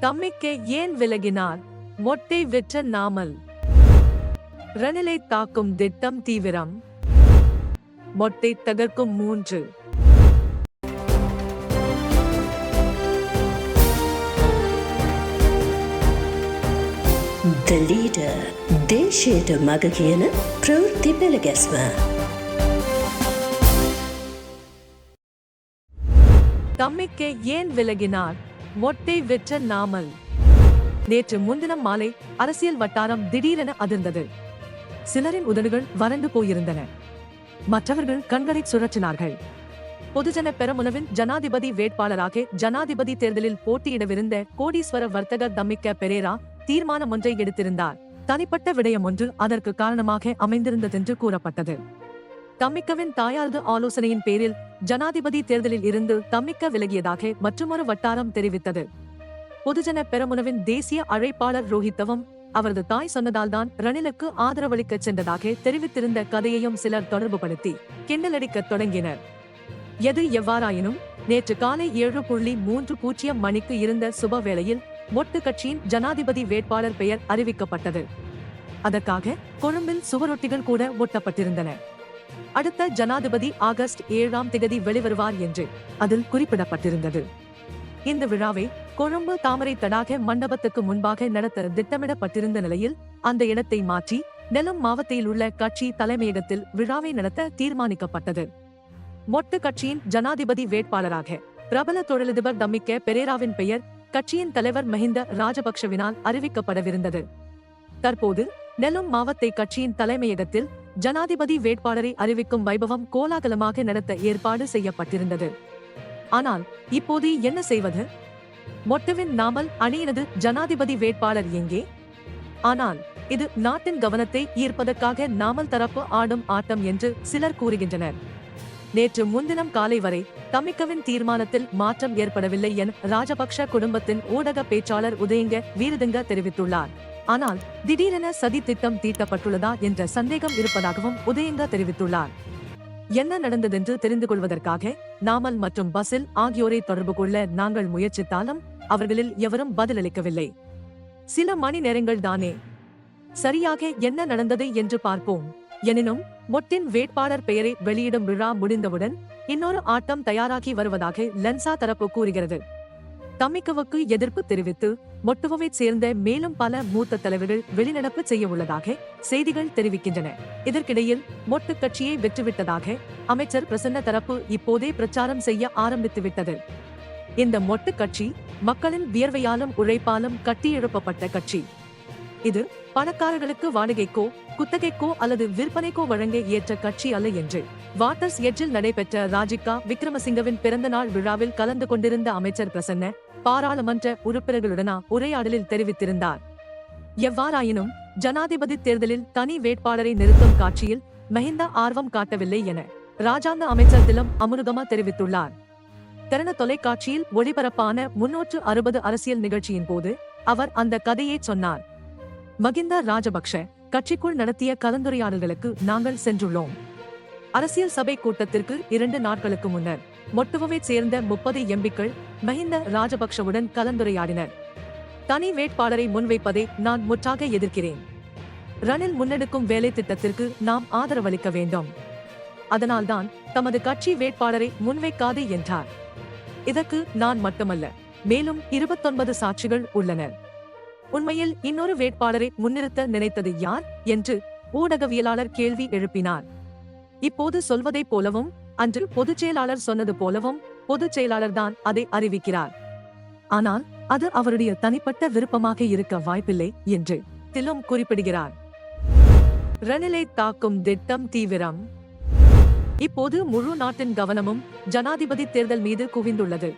தம்மிக்கே ஏன் விலகினார் மொட்டை விற்ற நாமல் ரணிலை தாக்கும் திட்டம் தீவிரம் மொட்டை தகர்க்கும் மூன்று The leader දේශයට මග කියන ප්‍රවෘත්ති පෙළගැස්ම. தம்மிக்கே ஏன் விலகினார் மொட்டை வெற்ற நாமல். நேற்று முன்தினம் மாலை அரசியல் வட்டாரம் திடீரென அதிர்ந்தது. சிலரின் உதடுகள் வறண்டு போயிருந்தன. மற்றவர்கள் கண்களை சுழற்றினார்கள். பொதுஜன பெரமுனவின் ஜனாதிபதி வேட்பாளராக ஜனாதிபதி தேர்தலில் போட்டியிடவிருந்த கோடீஸ்வர வர்த்தக தம்மிக்க பெரேரா தீர்மானம் ஒன்றை எடுத்திருந்தார். தனிப்பட்ட விடயம் ஒன்று அதற்கு காரணமாக அமைந்திருந்ததென்று கூறப்பட்டது. தம்மிக்கவின் தாயாரது ஆலோசனையின் பேரில் ஜனாதிபதி தேர்தலில் இருந்து தம்மிக்க விலகியதாக மற்றுமொரு வட்டாரம் தெரிவித்தது. பொதுஜன பெரமுனவின் தேசிய அழைப்பாளர் ரோஹித்தவும் அவரது தாய் சொன்னதால்தான் ரணிலுக்கு ஆதரவளிக்கச் சென்றதாக தெரிவித்திருந்த கதையையும் சிலர் தொடர்புபடுத்தி கிண்டலடிக்கத் தொடங்கினர். எது எவ்வாறாயினும் நேற்று காலை ஏழு புள்ளி மூன்று பூஜ்ஜியம் மணிக்கு இருந்த சுப வேளையில் மொட்டு கட்சியின் ஜனாதிபதி வேட்பாளர் பெயர் அறிவிக்கப்பட்டது. அதற்காக கொழும்பில் சுவரொட்டிகள் கூட ஒட்டப்பட்டிருந்தன. அடுத்த ஜனாதிபதி ஆகஸ்ட் ஏழாம் திகதி வெளிவருவார் என்று அதில் குறிப்பிடப்பட்டிருந்தது. இந்த விழாவை கொழும்பு தாமரை தடாக மண்டபத்துக்கு முன்பாக நடத்த திட்டமிடப்பட்டிருந்த நிலையில் அந்த இடத்தை மாற்றி நெலும் மாவட்டத்தில் உள்ள கட்சி தலைமையகத்தில் விழாவை நடத்த தீர்மானிக்கப்பட்டது. மொட்டு கட்சியின் ஜனாதிபதி வேட்பாளராக பிரபல தொழிலதிபர் தம்மிக்க பெரேராவின் பெயர் கட்சியின் தலைவர் மஹிந்த ராஜபக்ஷவினால் அறிவிக்கப்படவிருந்தது. தற்போது நெலும் மாவத்தை கட்சியின் தலைமையகத்தில் ஜனாதிபதி வேட்பாளரை அறிவிக்கும் வைபவம் கோலாகலமாக நடத்த ஏற்பாடு செய்யப்பட்டிருந்தது. ஆனால் இப்போது என்ன செய்வது? மொட்டுவின் நாமல் அணியினது ஜனாதிபதி வேட்பாளர் எங்கே? ஆனால் இது நாட்டின் கவனத்தை ஈர்ப்பதற்காக நாமல் தரப்பு ஆடும் ஆட்டம் என்று சிலர் கூறுகின்றனர். நேற்று முன்தினம் காலை வரை தமிக்கவின் தீர்மானத்தில் மாற்றம் ஏற்படவில்லை என ராஜபக்ஷ குடும்பத்தின் ஊடக பேச்சாளர் உதயங்க வீரதுங்க தெரிவித்துள்ளார். ஆனால் திடீரென சதி திட்டம் தீட்டப்பட்டுள்ளதா என்ற சந்தேகம் இருப்பதாகவும் உதயங்கா தெரிவித்துள்ளார். என்ன நடந்ததென்று தெரிந்து கொள்வதற்காக நாமல் மற்றும் பசில் ஆகியோரை தொடர்பு கொள்ள நாங்கள் முயற்சித்தாலும் அவர்களில் எவரும் பதிலளிக்கவில்லை. சில மணி நேரங்கள் தானே. சரியாக என்ன நடந்தது என்று பார்ப்போம். எனினும் மொட்டின் வேட்பாளர் பெயரை வெளியிடும் விழா முடிந்தவுடன் இன்னொரு ஆட்டம் தயாராகி வருவதாக லென்சா தரப்பு கூறுகிறது. தமிக்கவுக்கு எதிர்ப்பு தெரிவித்து மொட்டுவவை சேர்ந்த மேலும் பல மூத்த தலைவர்கள் வெளிநடப்பு செய்ய உள்ளதாக செய்திகள் தெரிவிக்கின்றன. இதற்கிடையில் மொட்டு கட்சியை வெற்றுவிட்டதாக அமைச்சர் பிரசன்ன தரப்பு இப்போதே பிரச்சாரம் செய்ய ஆரம்பித்து விட்டது இந்த மொட்டு கட்சி மக்களின் வியர்வையாலும் உழைப்பாலும் கட்டியெழுப்பப்பட்ட கட்சி. இது பணக்காரர்களுக்கு வாடகைக்கோ குத்தகைக்கோ அல்லது விற்பனைக்கோ வழங்க ஏற்ற கட்சி அல்ல என்று வாட்டர்ஸ் எட்ஜில் நடைபெற்ற ராஜிகா விக்ரமசிங்கவின் பிறந்த நாள் விழாவில் கலந்து கொண்டிருந்த அமைச்சர் பிரசன்ன பாராளுமன்ற உறுப்பினர்களுடனா உரையாடலில் தெரிவித்திருந்தார். எவ்வாறாயினும் ஜனாதிபதி தேர்தலில் தனி வேட்பாளரை நிறுத்தும் காட்சியில் மஹிந்த ஆர்வம் காட்டவில்லை என ராஜாங்க அமைச்சர் திலம் அமுருகமா தெரிவித்துள்ளார். திறன தொலைக்காட்சியில் ஒளிபரப்பான முன்னூற்று அறுபது அரசியல் நிகழ்ச்சியின் போது அவர் அந்த கதையை சொன்னார். மகிந்தா ராஜபக்ஷ கட்சிக்குள் நடத்திய கலந்துரையாடல்களுக்கு நாங்கள் சென்றுள்ளோம். அரசியல் சபை கூட்டத்திற்கு இரண்டு நாட்களுக்கு முன்னர் மொட்டுவவை சேர்ந்த முப்பது எம்பிக்கள் மஹிந்த ராஜபக்ஷவுடன் கலந்துரையாடினர். தனி வேட்பாளரை முன்வைப்பதை நான் முற்றாக எதிர்க்கிறேன். ரணில் முன்னெடுக்கும் வேலை திட்டத்திற்கு நாம் ஆதரவளிக்க வேண்டும். அதனால்தான் தமது கட்சி வேட்பாளரை முன்வைக்காது என்றார். இதற்கு நான் மட்டுமல்ல மேலும் இருபத்தொன்பது சாட்சிகள் உள்ளனர் உண்மையில் இன்னொரு வேட்பாளரை முன்னிறுத்த நினைத்தது யார் என்று ஊடகவியலாளர் கேள்வி எழுப்பினார். இப்போது சொல்வதைப் போலவும் அன்று பொதுச் செயலாளர் சொன்னது போலவும் பொதுச் செயலாளர் தான் அதை அறிவிக்கிறார். ஆனால் அது அவருடைய தனிப்பட்ட விருப்பமாக இருக்க வாய்ப்பில்லை என்று திலும் குறிப்பிடுகிறார். ரணிலை தாக்கும் திட்டம் தீவிரம். இப்போது முழு நாட்டின் கவனமும் ஜனாதிபதி தேர்தல் மீது குவிந்துள்ளது.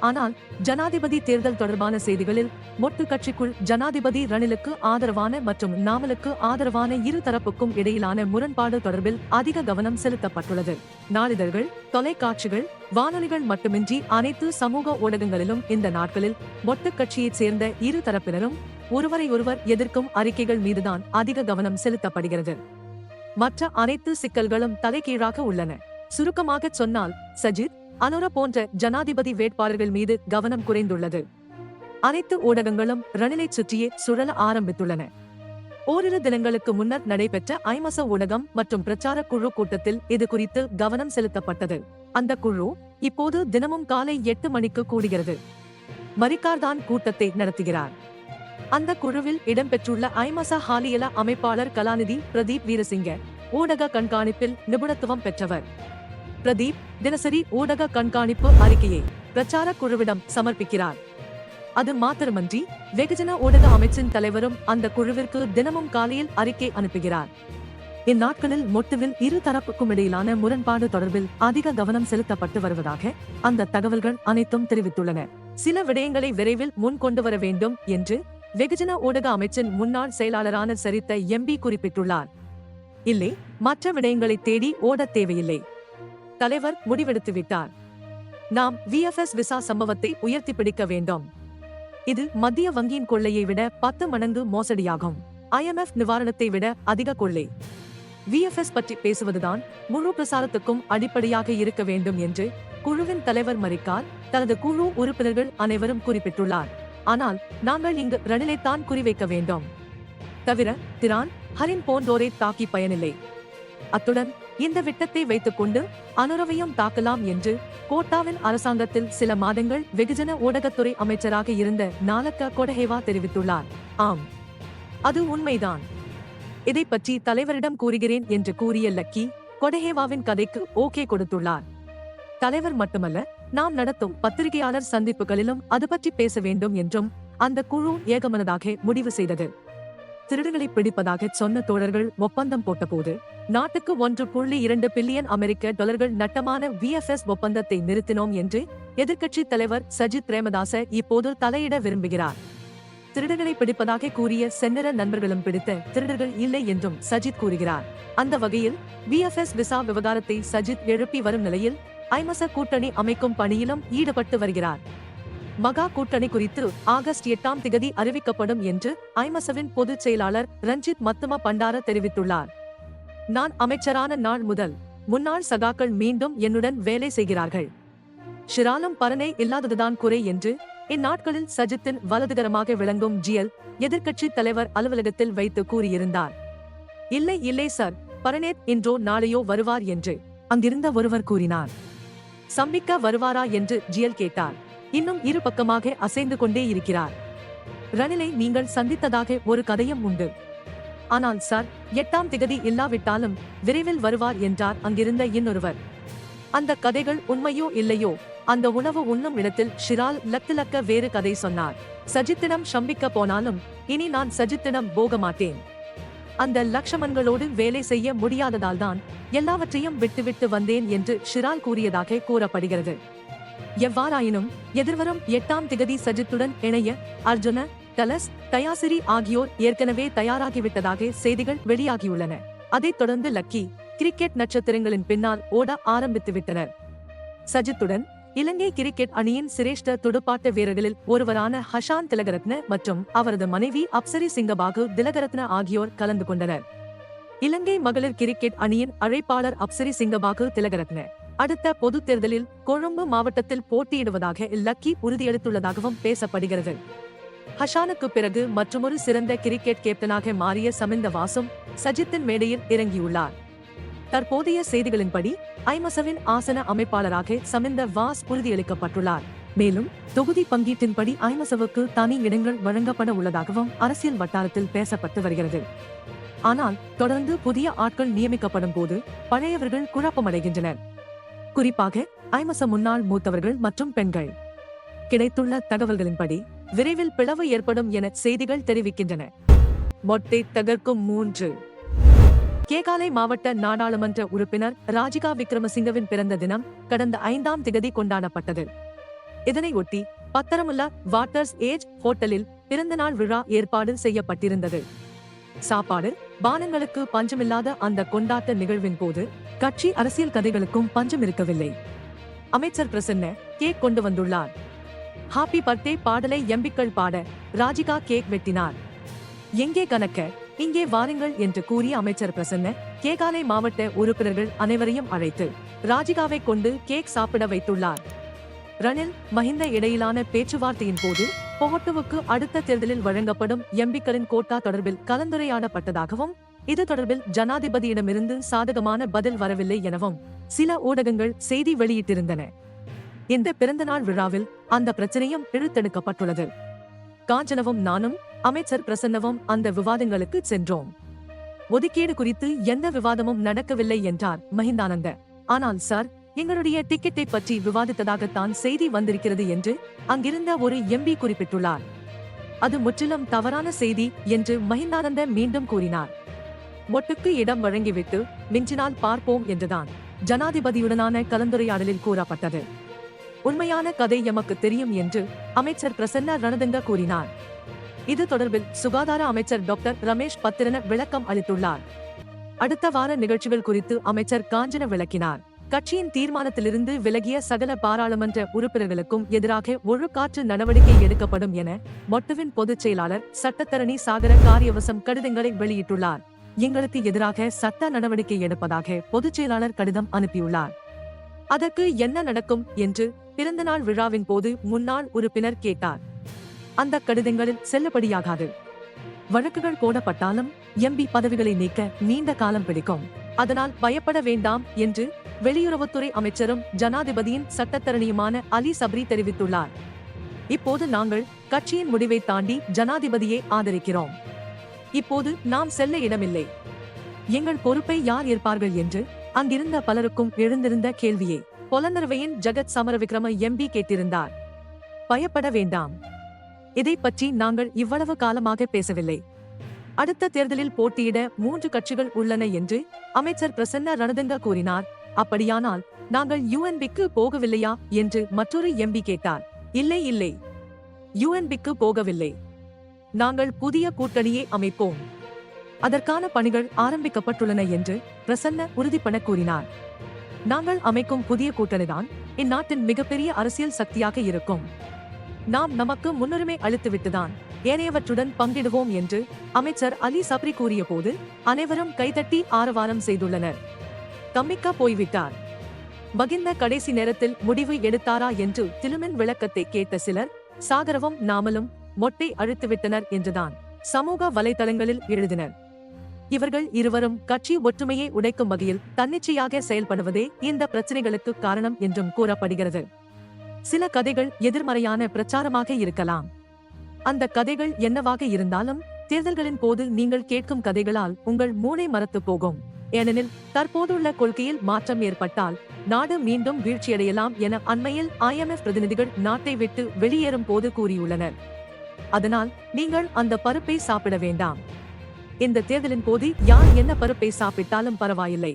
ஆனால் ஜனாதிபதி தேர்தல் தொடர்பான செய்திகளில் மொட்டு கட்சிக்குள் ஜனாதிபதி ரணிலுக்கு ஆதரவான மற்றும் நாமலுக்கு ஆதரவான இரு தரப்புக்கும் இடையிலான முரண்பாடு தொடர்பில் அதிக கவனம் செலுத்தப்பட்டுள்ளது. நாளிதழ்கள் தொலைக்காட்சிகள் வானொலிகள் மட்டுமின்றி அனைத்து சமூக ஊடகங்களிலும் இந்த நாட்களில் மொட்டு கட்சியைச் சேர்ந்த இரு தரப்பினரும் ஒருவரை ஒருவர் எதிர்க்கும் அறிக்கைகள் மீதுதான் அதிக கவனம் செலுத்தப்படுகிறது. மற்ற அனைத்து சிக்கல்களும் தலைகீழாக உள்ளன. சுருக்கமாக சொன்னால் சஜித் அனுர போன்ற ஜனாதிபதி வேட்பாளர்கள் மீது கவனம் குறைந்துள்ளது. அனைத்து ஊடகங்களும் ரணிலை சுற்றியே சுழல ஆரம்பித்துள்ளன. ஓரிரு தினங்களுக்கு முன்னர் நடைபெற்ற ஐமச ஊடகம் மற்றும் பிரச்சார குழு கூட்டத்தில் இது குறித்து கவனம் செலுத்தப்பட்டது. அந்த குழு இப்போது தினமும் காலை எட்டு மணிக்கு கூடுகிறது. மரிக்கார்தான் கூட்டத்தை நடத்துகிறார். அந்த குழுவில் இடம்பெற்றுள்ள ஐமச ஹாலியல அமைப்பாளர் கலாநிதி பிரதீப் வீரசிங்க ஊடக கண்காணிப்பில் நிபுணத்துவம் பெற்றவர். பிரதீப் தினசரி ஊடக கண்காணிப்பு அறிக்கையை பிரச்சார குழுவிடம் சமர்ப்பிக்கிறார். அது மாத்திரமன்றி வெகுஜன ஊடக அமைச்சின் தலைவரும் அந்த குழுவிற்கு தினமும் காலையில் அறிக்கை அனுப்புகிறார். இந்நாட்களில் மொட்டுவில் இரு தரப்புக்கும் இடையிலான முரண்பாடு தொடர்பில் அதிக கவனம் செலுத்தப்பட்டு வருவதாக அந்த தகவல்கள் அனைத்தும் தெரிவித்துள்ளன. சில விடயங்களை விரைவில் முன் கொண்டு வர வேண்டும் என்று வெகுஜன ஊடக அமைச்சின் முன்னாள் செயலாளரான சரித்த எம்பி குறிப்பிட்டுள்ளார். இல்லை மற்ற விடயங்களை தேடி ஓடத் தேவையில்லை. தலைவர் முடிவெடுத்து விட்டார். நாம் விஎஃப்எஸ் விசா சம்பவத்தை உயர்த்தி பிடிக்க வேண்டும். இது மத்திய வங்கியின் கொள்ளையை விட பத்து மடங்கு மோசடியாகும். ஐஎம்எஃப் நிவாரணத்தை விட அதிக கொள்ளை. விஎஃப்எஸ் பற்றி பேசுவதுதான் முழு பிரசாரத்துக்கும் அடிப்படையாக இருக்க வேண்டும் என்று குழுவின் தலைவர் மரிக்கார் தனது குழு உறுப்பினர்கள் அனைவரும் குறிப்பிட்டுள்ளார். ஆனால் நாங்கள் இங்கு ரணிலைத்தான் குறிவைக்க வேண்டும். தவிர திரான் ஹரின் போன்றோரை தாக்கி பயனில்லை. அத்துடன் இந்த விட்டத்தை வைத்துக்கொண்டு அனுரவையும் தாக்கலாம் என்று கோட்டாவின் அரசாங்கத்தில் சில மாதங்கள் வெகுஜன ஊடகத்துறை அமைச்சராக இருந்த நாலக்க கொடஹேவா தெரிவித்துள்ளார். ஆம் அது உண்மைதான். இதை பற்றி தலைவரிடம் கூறுகிறேன் என்று கூறிய லக்கி கொடஹேவாவின் கதைக்கு ஓகே கொடுத்துள்ளார். தலைவர் மட்டுமல்ல நாம் நடத்தும் பத்திரிகையாளர் சந்திப்புகளிலும் அது பற்றி பேச வேண்டும் என்றும் அந்த குழு ஏகமனதாக முடிவு செய்தது. திருடுகளை பிடிப்பதாக சொன்ன தோழர்கள் ஒப்பந்தம் போட்டபோது நாட்டுக்கு ஒன்று புள்ளி இரண்டு பில்லியன் அமெரிக்க டாலர்கள் நட்டமான விஎஃப்எஸ் ஒப்பந்தத்தை நிறுத்தினோம் என்று எதிர்க்கட்சி தலைவர் சஜித் பிரேமதாச இப்போது தலையிட விரும்புகிறார். திருடர்களை பிடிப்பதாக கூறிய செந்நிற நண்பர்களும் பிடித்த திருடர்கள் இல்லை என்றும் சஜித் கூறுகிறார். அந்த வகையில் விஎஃப்எஸ் விசா விவகாரத்தை சஜித் எழுப்பி வரும் நிலையில் ஐமச கூட்டணி அமைக்கும் பணியிலும் ஈடுபட்டு வருகிறார். மகா கூட்டணி குறித்து ஆகஸ்ட் எட்டாம் திகதி அறிவிக்கப்படும் என்று ஐமசவின் பொதுச் செயலாளர் ரஞ்சித் மத்தும பண்டார தெரிவித்துள்ளார். நான் அமைச்சரான நாள் முதல் முன்னாள் சகாக்கள் மீண்டும் என்னுடன் வேலை செய்கிறார்கள். ஷிராலும் பரனே இல்லாததுதான் குறை என்று இந்நாட்களில் சஜித்தின் வலதுகரமாக விளங்கும் ஜிஎல் எதிர்க்கட்சி தலைவர் அலுவலகத்தில் வைத்து கூறியிருந்தார். இல்லை இல்லை சார். பரனேத் இன்றோ நாளையோ வருவார் என்று அங்கிருந்த ஒருவர் கூறினார். சம்பிக்க வருவாரா? என்று ஜிஎல் கேட்டார். இன்னும் இரு பக்கமாக அசைந்து கொண்டே இருக்கிறார். ரணிலை நீங்கள் சந்தித்ததாக ஒரு கதையும் உண்டு. ஆனால் சார் எட்டாம் திகதி இல்லாவிட்டாலும் விரைவில் வருவார் என்றார் அங்கிருந்த இன்னொருவர். அந்த கதைகள் உண்மையோ இல்லையோ அந்த உணவு உண்ணும் இடத்தில் ஷிரால் லத்துலக்க வேறு கதை சொன்னார். சஜித்திடம் சம்பிக்க போனாலும் இனி நான் சஜித்திடம் போக மாட்டேன். அந்த லக்ஷமன்களோடு வேலை செய்ய முடியாததால்தான் எல்லாவற்றையும் விட்டுவிட்டு வந்தேன் என்று ஷிரால் கூறியதாக கூறப்படுகிறது. எவ்வாறாயினும் எதிர்வரும் எட்டாம் திகதி சஜித்துடன் இணைய அர்ஜுன டலஸ் தயாசிரி ஆகியோர் ஏற்கனவே தயாராகிவிட்டதாக செய்திகள் வெளியாகியுள்ளன. அதைத் தொடர்ந்து லக்கி கிரிக்கெட் நட்சத்திரங்களின் பின்னால் ஓட ஆரம்பித்து விட்டனர் சஜித்துடன் இலங்கை கிரிக்கெட் அணியின் சிரேஷ்ட துடுப்பாட்ட வீரர்களில் ஒருவரான ஹஷான் திலகரத்ன மற்றும் அவரது மனைவி அப்சரி சிங்கபாகு திலகரத்ன ஆகியோர் கலந்து கொண்டனர். இலங்கை மகளிர் கிரிக்கெட் அணியின் அழைப்பாளர் அப்சரி சிங்கபாகு திலகரத்ன. அடுத்த பொது தேர்தலில் கொழும்பு மாவட்டத்தில் போட்டியிடுவதாக லக்கி உறுதியளித்துள்ளதாகவும் பேசப்படுகிறது. ஹஷானுக்கு பிறகு மற்றொரு சிறந்த கிரிக்கெட் கேப்டனாக மாறிய சமிந்த வாசும் சஜித்தின் மேடையில் இறங்கியுள்ளார். தற்போதைய செய்திகளின்படி ஐமசவின் ஆசன அமைப்பாளராக சமிந்த வாஸ் உறுதியளிக்கப்பட்டுள்ளார். மேலும் தொகுதி பங்கீட்டின்படி ஐமசவுக்கு தனி இடங்கள் வழங்கப்பட உள்ளதாகவும் அரசியல் வட்டாரத்தில் பேசப்பட்டு வருகிறது. ஆனால் தொடர்ந்து புதிய ஆட்கள் நியமிக்கப்படும் போது பழையவர்கள் குழப்பமடைகின்றனர். குறிப்பாக ஐமச முன்னாள் மூத்தவர்கள் மற்றும் பெண்கள். கிடைத்துள்ள தகவல்களின்படி விரைவில் பிளவு ஏற்படும் என செய்திகள் தெரிவிக்கின்றன. மொட்டை தகர்க்கும் மூன்று. கேகாலை மாவட்ட நாடாளுமன்ற உறுப்பினர் ராஜிகா விக்ரமசிங்கவின் பிறந்த தினம் கடந்த ஐந்தாம் திகதி கொண்டாடப்பட்டது. இதனையொட்டி பத்தரமுல்லா வாட்டர்ஸ் ஏஜ் ஹோட்டலில் பிறந்தநாள் விழா ஏற்பாடு செய்யப்பட்டிருந்தது. சாப்பாடு பானங்களுக்கு பஞ்சமில்லாத அந்த கொண்டாட்ட நிகழ்வின் போது கட்சி அரசியல் கதைகளுக்கும் பஞ்சம் இருக்கவில்லை. அமைச்சர் பிரசன்ன கேக் கொண்டு வந்துள்ளார். ஹாப்பி பர்த்டே பாடலை எம்பிக்கள் பாட ராஜிகா கேக் வெட்டினார். எங்கே கணக்க? இங்கே வாருங்கள் என்று கூறிய அமைச்சர் பிரசன்ன கேகாலை மாவட்ட உறுப்பினர்கள் அனைவரையும் அழைத்து ராஜிகாவை கொண்டு கேக் சாப்பிட வைத்துள்ளார். ரணில் மஹிந்த இடையிலான பேச்சுவார்த்தையின் போது பொகட்டுவுக்கு அடுத்த தேர்தலில் வழங்கப்படும் எம்பிக்களின் கோட்டா தொடர்பில் கலந்துரையாடப்பட்டதாகவும் இது தொடர்பில் ஜனாதிபதியிடமிருந்து சாதகமான பதில் வரவில்லை எனவும் சில ஊடகங்கள் செய்தி வெளியிட்டிருந்தன. இந்த பிறந்தநாள் விழாவில் அந்த பிரச்சனையும் இழுத்தெடுக்கப்பட்டுள்ளது. காஞ்சனவும் நானும் அமைச்சர் பிரசன்னவும் அந்த விவாதங்களுக்கு சென்றோம். ஒதுக்கீடு குறித்து எந்த விவாதமும் நடக்கவில்லை என்றார் மஹிந்தானந்த ஆனால் சார் எங்களுடைய டிக்கெட்டை பற்றி விவாதித்ததாகத்தான் செய்தி வந்திருக்கிறது என்று அங்கிருந்த ஒரு எம்பி குறிப்பிட்டுள்ளார். அது முற்றிலும் தவறான செய்தி என்று மஹிந்தானந்த மீண்டும் கூறினார். ஒட்டுக்கு இடம் வழங்கிவிட்டு மிஞ்சினால் பார்ப்போம் என்றுதான் ஜனாதிபதியுடனான கலந்துரையாடலில் கூறப்பட்டது. உண்மையான கதை எமக்கு தெரியும் என்று அமைச்சர் பிரசன்ன ரணதுங்க கூறினார். இது தொடர்பில் சுகாதார அமைச்சர் டாக்டர் ரமேஷ் பத்திரன விளக்கம் அளித்துள்ளார். அடுத்த வார நிகழ்ச்சிகள் குறித்து அமைச்சர் காஞ்சன விளக்கினார். கட்சியின் தீர்மானத்திலிருந்து விலகிய சகல பாராளுமன்ற உறுப்பினர்களுக்கும் எதிராக ஒழுக்காற்று நடவடிக்கை எடுக்கப்படும் என மொட்டுவின் பொதுச் செயலாளர் சட்டத்தரணி சாகர காரியவசம் கடிதங்களை வெளியிட்டுள்ளார். எங்களுக்கு எதிராக சட்ட நடவடிக்கை எடுப்பதாக பொதுச் செயலாளர் கடிதம் அனுப்பியுள்ளார். அதற்கு என்ன நடக்கும் என்று பிறந்தநாள் விழாவின் போது முன்னாள் உறுப்பினர் கேட்டார். அந்த கடிதங்களில் செல்லுபடியாகாது. வழக்குகள் போடப்பட்டாலும் எம்பி பதவிகளை நீக்க நீண்ட காலம் பிடிக்கும். அதனால் பயப்பட வேண்டாம் என்று வெளியுறவுத்துறை அமைச்சரும் ஜனாதிபதியின் சட்டத்தரணியுமான அலி சப்ரி தெரிவித்துள்ளார். இப்போது நாங்கள் கட்சியின் முடிவை தாண்டி ஜனாதிபதியை ஆதரிக்கிறோம். இப்போது நாம் செல்ல இடமில்லை. எங்கள் பொறுப்பை யார் ஏற்பார்கள் என்று அங்கிருந்த பலருக்கும் எழுந்திருந்த கேள்வியே. பொலனர்வையின் ஜெகத் சமரவிக்ரம எம்பி கேட்டிருந்தார். பயப்பட வேண்டாம். இதை பற்றி நாங்கள் இவ்வளவு காலமாக பேசவில்லை. அடுத்த தேர்தலில் போட்டியிட மூன்று கட்சிகள் உள்ளன என்று அமைச்சர் பிரசன்ன ரணதுங்க கூறினார். அப்படியானால் நாங்கள் யுஎன்பிக்கு போகவில்லையா என்று மற்றொரு எம்பி கேட்டார். இல்லை இல்லை. யுஎன்பிக்கு போகவில்லை. நாங்கள் புதிய கூட்டணியை அமைப்போம். அதற்கான பணிகள் ஆரம்பிக்கப்பட்டுள்ளன என்று பிரசன்ன உறுதிப்பட கூறினார். நாங்கள் அமைக்கும் புதிய கூட்டணிதான் இந்நாட்டின் மிகப்பெரிய அரசியல் சக்தியாக இருக்கும். நாம் நமக்கு முன்னுரிமை அளித்துவிட்டுதான் ஏனையவற்றுடன் பங்கிடுவோம் என்று அமைச்சர் அலி சப்ரி கூறிய போது அனைவரும் கைதட்டி ஆரவாரம் செய்துள்ளனர். கம்மிக்கா போய்விட்டார். மகிந்த கடைசி நேரத்தில் முடிவு எடுத்தாரா என்று திலுமின் விளக்கத்தை கேட்ட சிலர் சாகரவும் நாமலும் மொட்டை அழுத்துவிட்டனர் என்றுதான் சமூக வலைதளங்களில் எழுதினர். இவர்கள் இருவரும் கட்சி ஒற்றுமையை உடைக்கும் வகையில் தன்னிச்சையாக செயல்படுவதே இந்த பிரச்சனைகளுக்கு காரணம் என்றும் கூறப்படுகிறது. சில கதைகள் எதிர்மறையான பிரச்சாரமாக இருக்கலாம். அந்த கதைகள் என்னவாக இருந்தாலும் தேர்தல்களின் போது நீங்கள் கேட்கும் கதைகளால் உங்கள் மூளை மரத்து போகும். ஏனெனில் தற்போதுள்ள கொள்கையில் மாற்றம் ஏற்பட்டால் நாடு மீண்டும் வீழ்ச்சியடையலாம் என அண்மையில் ஐஎம்எஃப் பிரதிநிதிகள் நாட்டை விட்டு வெளியேறும் போது கூறியுள்ளனர். அதனால் நீங்கள் அந்த பருப்பை சாப்பிட வேண்டாம். இந்த தேர்தலின் போது யார் என்ன பருப்பை சாப்பிட்டாலும் பரவாயில்லை.